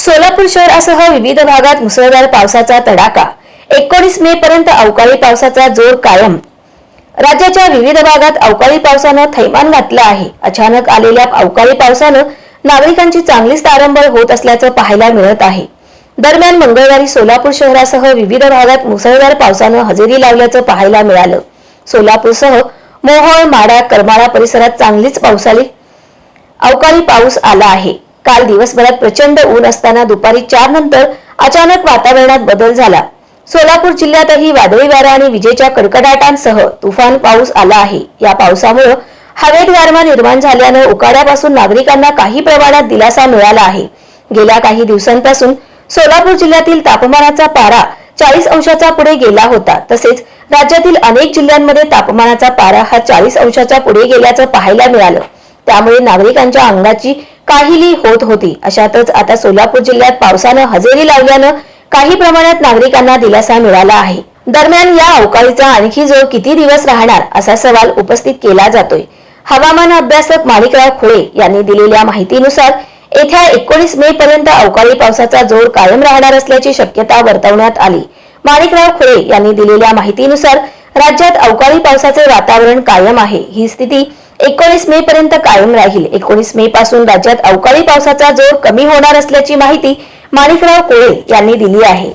सोलापूर शहरासह विविध भागात मुसळधार पावसाचा तडाखा. एकोणीस मे पर्यंत अवकाळी पावसाचा जोर कायम. राज्याच्या विविध भागात अवकाळी पावसानं थैमान घातलं आहे. अचानक आलेल्या अवकाळी पावसानं नागरिकांची चांगलीच तारंबळ होत असल्याचं पाहायला मिळत आहे. दरम्यान मंगळवारी सोलापूर शहरासह विविध भागात मुसळधार पावसानं हजेरी लावल्याचं पाहायला मिळालं. सोलापूरसह मोहोळ माडा करमाळा परिसरात चांगलीच पावसाली अवकाळी पाऊस आला आहे. काल दिवसभरात प्रचंड ऊन असताना दुपारी चार नंतर अचानक वातावरणात बदल झाला. सोलापूर जिल्ह्यातही वादळी वारा आणि विजेच्या कडकडाटांसह तुफान पाऊस आला आहे. या पावसामुळे हवेत गारवा निर्माण झाल्यानं उकाड्यापासून नागरिकांना काही प्रमाणात दिलासा मिळाला आहे. गेल्या काही दिवसांपासून सोलापूर जिल्ह्यातील तापमानाचा पारा चाळीस अंशाचा पुढे गेला होता. तसेच राज्यातील अनेक जिल्ह्यांमध्ये तापमानाचा पारा हा चाळीस अंशाच्या पुढे गेल्याचं पाहायला मिळालं. त्यामुळे नागरिकांच्या अंगाची काहीली होत होती. अशातच आता सोलापूर जिल्ह्यात पावसानं हजेरी लावल्यानं काही प्रमाणात नागरिकांना दिलासा मिळाला आहे. दरम्यान या अवकाळीचा आणखी जोर किती दिवस राहणार असा सवाल उपस्थित केला जातोय. हवामान अभ्यासक माणिकराव खुळे यांनी दिलेल्या माहितीनुसार येत्या एकोणीस मे पर्यंत अवकाळी पावसाचा जोर कायम राहणार असल्याची शक्यता वर्तवण्यात आली. माणिकराव खुळे यांनी दिलेल्या माहितीनुसार राज्यात अवकाळी पावसाचे वातावरण कायम आहे. ही स्थिती एकोणीस मे पर्यंत कायम राहील. एकोणीस मे पासून राज्यात अवकाळी पावसाचा जोर कमी होणार असल्याची माहिती माणिकराव कोळे यांनी दिली आहे.